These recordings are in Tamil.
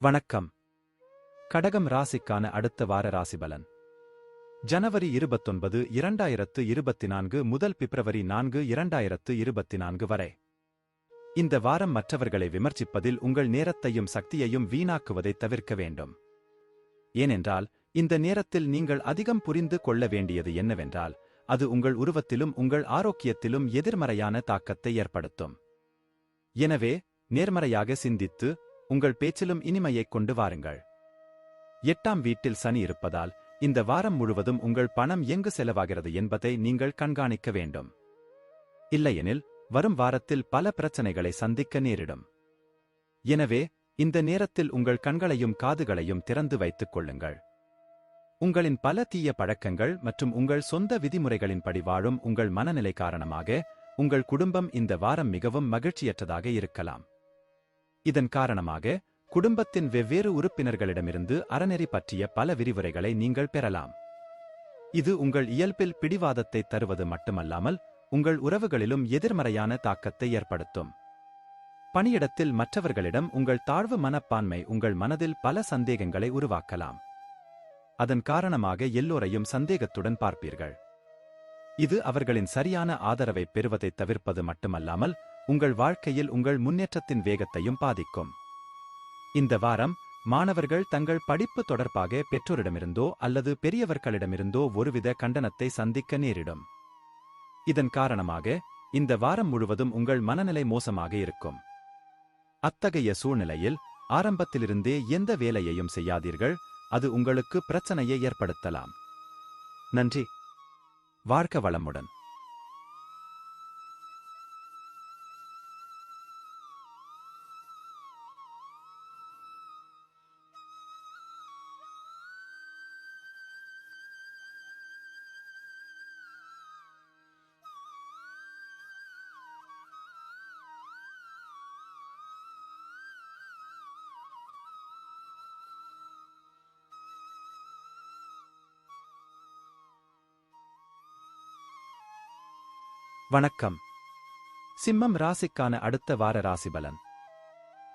வணக்கம். கடகம் ராசிக்கான அடுத்த வார ராசிபலன். ஜனவரி இருபத்தொன்பது இரண்டாயிரத்து இருபத்தி நான்கு முதல் பிப்ரவரி நான்கு இரண்டாயிரத்து இருபத்தி நான்கு வரை. இந்த வாரம் மற்றவர்களை விமர்சிப்பதில் உங்கள் நேரத்தையும் சக்தியையும் வீணாக்குவதை தவிர்க்க வேண்டும். ஏனென்றால் இந்த நேரத்தில் நீங்கள் அதிகம் புரிந்து கொள்ள வேண்டியது என்னவென்றால் அது உங்கள் உருவத்திலும் உங்கள் ஆரோக்கியத்திலும் எதிர்மறையான தாக்கத்தை ஏற்படுத்தும். எனவே நேர்மறையாக சிந்தித்து உங்கள் பேச்சிலும் இனிமையைக் கொண்டு வாருங்கள். எட்டாம் வீட்டில் சனி இருப்பதால் இந்த வாரம் முழுவதும் உங்கள் பணம் எங்கு செலவாகிறது என்பதை நீங்கள் கண்காணிக்க வேண்டும். இல்லையெனில் வரும் வாரத்தில் பல பிரச்சனைகளை சந்திக்க நேரிடும். எனவே இந்த நேரத்தில் உங்கள் கண்களையும் காதுகளையும் திறந்து வைத்துக் கொள்ளுங்கள். உங்களின் பல தீய பழக்கங்கள் மற்றும் உங்கள் சொந்த விதிமுறைகளின்படி வாழும் உங்கள் மனநிலை காரணமாக உங்கள் குடும்பம் இந்த வாரம் மிகவும் மகிழ்ச்சியற்றதாக இருக்கலாம். இதன் காரணமாக குடும்பத்தின் வெவ்வேறு உறுப்பினர்களிடமிருந்து அறநெறி பற்றிய பல விரிவுரைகளை நீங்கள் பெறலாம். இது உங்கள் இயல்பில் பிடிவாதத்தை தருவது மட்டுமல்லாமல் உங்கள் உறவுகளிலும் எதிர்மறையான தாக்கத்தை ஏற்படுத்தும். பணியிடத்தில் மற்றவர்களிடம் உங்கள் தாழ்வு மனப்பான்மை உங்கள் மனதில் பல சந்தேகங்களை உருவாக்கலாம். அதன் காரணமாக எல்லோரையும் சந்தேகத்துடன் பார்ப்பீர்கள். இது அவர்களின் சரியான ஆதரவை பெறுவதைத் தவிர்ப்பது மட்டுமல்லாமல் உங்கள் வாழ்க்கையில் உங்கள் முன்னேற்றத்தின் வேகத்தையும் பாதிக்கும். இந்த வாரம் மாணவர்கள் தங்கள் படிப்பு தொடர்பாக பெற்றோரிடமிருந்தோ அல்லது பெரியவர்களிடமிருந்தோ ஒருவித கண்டனத்தை சந்திக்க நேரிடும். இதன் காரணமாக இந்த வாரம் முழுவதும் உங்கள் மனநிலை மோசமாக இருக்கும். அத்தகைய சூழ்நிலையில் ஆரம்பத்திலிருந்தே எந்த வேலையையும் செய்யாதீர்கள் அது உங்களுக்கு பிரச்சனையை ஏற்படுத்தலாம். நன்றி. வாழ்க்க வளமுடன். வணக்கம். சிம்மம் ராசிக்கான அடுத்த வார ராசிபலன்.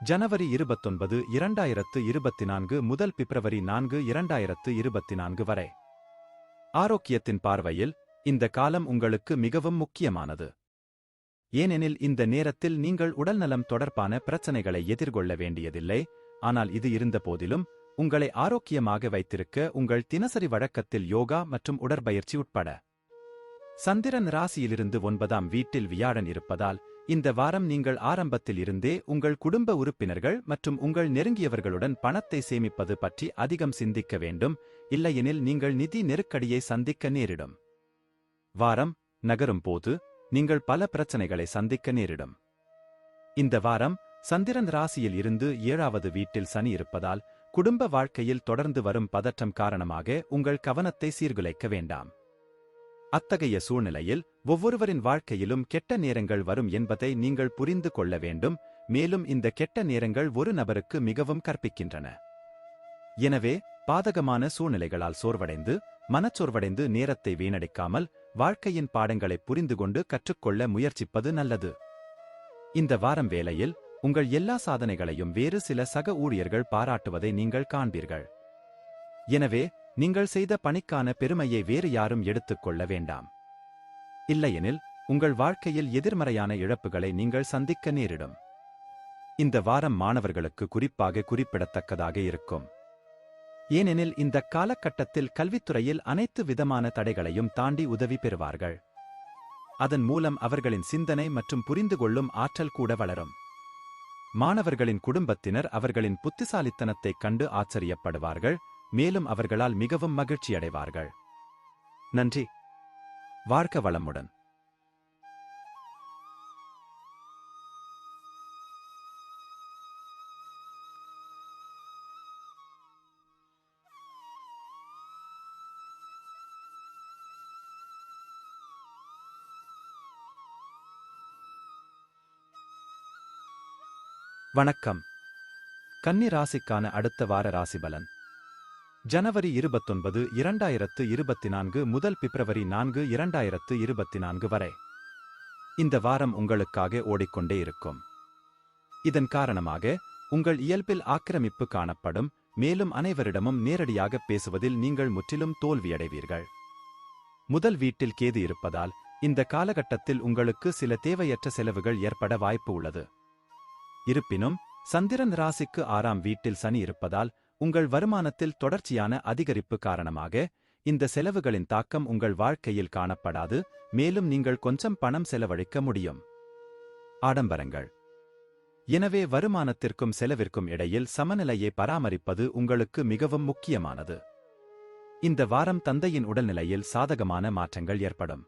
ஜனவரி இருபத்தொன்பது இரண்டாயிரத்து இருபத்தி நான்கு முதல் பிப்ரவரி நான்கு இரண்டாயிரத்து இருபத்தி நான்கு வரை. ஆரோக்கியத்தின் பார்வையில் இந்த காலம் உங்களுக்கு மிகவும் முக்கியமானது. ஏனெனில் இந்த நேரத்தில் நீங்கள் உடல்நலம் தொடர்பான பிரச்சனைகளை எதிர்கொள்ள வேண்டியதில்லை. ஆனால் இது இருந்த போதிலும் உங்களை ஆரோக்கியமாக வைத்திருக்க உங்கள் தினசரி வழக்கத்தில் யோகா மற்றும் உடற்பயிற்சி உட்பட. சந்திரன் ராசியிலிருந்து ஒன்பதாம் வீட்டில் வியாழன் இருப்பதால் இந்த வாரம் நீங்கள் ஆரம்பத்தில் இருந்தே உங்கள் குடும்ப உறுப்பினர்கள் மற்றும் உங்கள் நெருங்கியவர்களுடன் பணத்தை சேமிப்பது பற்றி அதிகம் சிந்திக்க வேண்டும். இல்லையெனில் நீங்கள் நிதி நெருக்கடியை சந்திக்க நேரிடும். வாரம் நகரும் போது நீங்கள் பல பிரச்சனைகளை சந்திக்க நேரிடும். இந்த வாரம் சந்திரன் ராசியில் இருந்து ஏழாவது வீட்டில் சனி இருப்பதால் குடும்ப வாழ்க்கையில் தொடர்ந்து வரும் பதற்றம் காரணமாக உங்கள் கவனத்தை சீர்குலைக்க வேண்டாம். அத்தகைய சூழ்நிலையில் ஒவ்வொருவரின் வாழ்க்கையிலும் கெட்ட நேரங்கள் வரும் என்பதை நீங்கள் புரிந்து கொள்ள வேண்டும். மேலும் இந்த கெட்ட நேரங்கள் ஒரு நபருக்கு மிகவும் கற்பிக்கின்றன. எனவே பாதகமான சூழ்நிலைகளால் சோர்வடைந்து மனச்சோர்வடைந்து நேரத்தை வீணடிக்காமல் வாழ்க்கையின் பாடங்களை புரிந்து கொண்டு கற்றுக்கொள்ள முயற்சிப்பது நல்லது. இந்த வாரம் வேளையில் உங்கள் எல்லா சாதனைகளையும் வேறு சில சக ஊழியர்கள் பாராட்டுவதை நீங்கள் காண்பீர்கள். எனவே நீங்கள் செய்த பணிக்கான பெருமையை வேறு யாரும் எடுத்துக்கொள்ள வேண்டாம். இல்லையெனில் உங்கள் வாழ்க்கையில் எதிர்மறையான இழப்புகளை நீங்கள் சந்திக்க நேரிடும். இந்த வாரம் மாணவர்களுக்கு குறிப்பாக குறிப்பிடத்தக்கதாக இருக்கும். ஏனெனில் இந்த காலகட்டத்தில் கல்வித்துறையில் அனைத்து விதமான தடைகளையும் தாண்டி உதவி பெறுவார்கள். அதன் மூலம் அவர்களின் சிந்தனை மற்றும் புரிந்து கொள்ளும் ஆற்றல் கூட வளரும். மாணவர்களின் குடும்பத்தினர் அவர்களின் புத்திசாலித்தனத்தைக் கண்டு ஆச்சரியப்படுவார்கள். மேலும் அவர்களால் மிகவும் மகிழ்ச்சியடைவார்கள். நன்றி. வாழ்க்க வளமுடன். வணக்கம். கன்னி ராசிக்கான அடுத்த வார ராசிபலன். ஜனவரி இருபத்தொன்பது இரண்டாயிரத்து இருபத்தி நான்கு முதல் பிப்ரவரி நான்கு இரண்டாயிரத்து இருபத்தி நான்கு வரை. இந்த வாரம் உங்களுக்காக ஓடிக்கொண்டே இருக்கும். இதன் காரணமாக உங்கள் இயல்பில் ஆக்கிரமிப்பு காணப்படும் மேலும் அனைவரிடமும் நேரடியாக பேசுவதில் நீங்கள் முற்றிலும் தோல்வியடைவீர்கள். முதல் வீட்டில் கேது இருப்பதால் இந்த காலகட்டத்தில் உங்களுக்கு சில தேவையற்ற செலவுகள் ஏற்பட வாய்ப்பு உள்ளது. இருப்பினும் சந்திரன் ராசிக்கு ஆறாம் வீட்டில் சனி இருப்பதால் உங்கள் வருமானத்தில் தொடர்ச்சியான அதிகரிப்பு காரணமாக இந்த செலவுகளின் தாக்கம் உங்கள் வாழ்க்கையில் காணப்படாது மேலும் நீங்கள் கொஞ்சம் பணம் செலவழிக்க முடியும். ஆடம்பரங்கள். எனவே வருமானத்திற்கும் செலவிற்கும் இடையில் சமநிலையை பராமரிப்பது உங்களுக்கு மிகவும் முக்கியமானது. இந்த வாரம் தந்தையின் உடல்நிலையில் சாதகமான மாற்றங்கள் ஏற்படும்.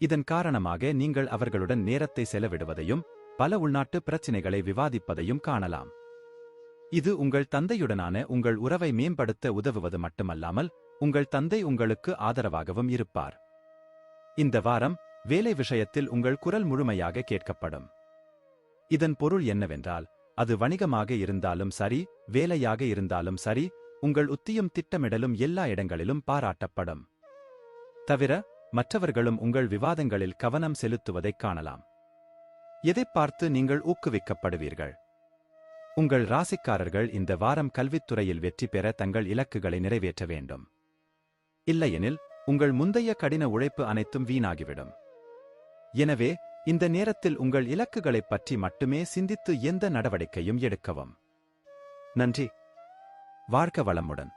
இதன் காரணமாக நீங்கள் அவர்களுடன் நேரத்தை செலவிடுவதையும் பல உள்நாட்டு பிரச்சினைகளை விவாதிப்பதையும் காணலாம். இது உங்கள் தந்தையுடனான உங்கள் உறவை மேம்படுத்த உதவுவது மட்டுமல்லாமல் உங்கள் தந்தை உங்களுக்கு ஆதரவாகவும் இருப்பார். இந்த வாரம் வேலை விஷயத்தில் உங்கள் குரல் முழுமையாக கேட்கப்படும். இதன் பொருள் என்னவென்றால் அது வணிகமாக இருந்தாலும் சரி வேலையாக இருந்தாலும் சரி உங்கள் உத்தியும் திட்டமிடலும் எல்லா இடங்களிலும் பாராட்டப்படும். தவிர மற்றவர்களும் உங்கள் விவாதங்களில் கவனம் செலுத்துவதைக் காணலாம். எதைப் பார்த்து நீங்கள் ஊக்குவிக்கப்படுவீர்கள்? உங்கள் ராசிக்காரர்கள் இந்த வாரம் கல்வித்துறையில் வெற்றி பெற தங்கள் இலக்குகளை நிறைவேற்ற வேண்டும். இல்லையெனில் உங்கள் முந்தைய கடின உழைப்பு அனைத்தும் வீணாகிவிடும். எனவே இந்த நேரத்தில் உங்கள் இலக்குகளைப் பற்றி மட்டுமே சிந்தித்து எந்த நடவடிக்கையும் எடுக்கவும். நன்றி. வாழ்க வளமுடன்.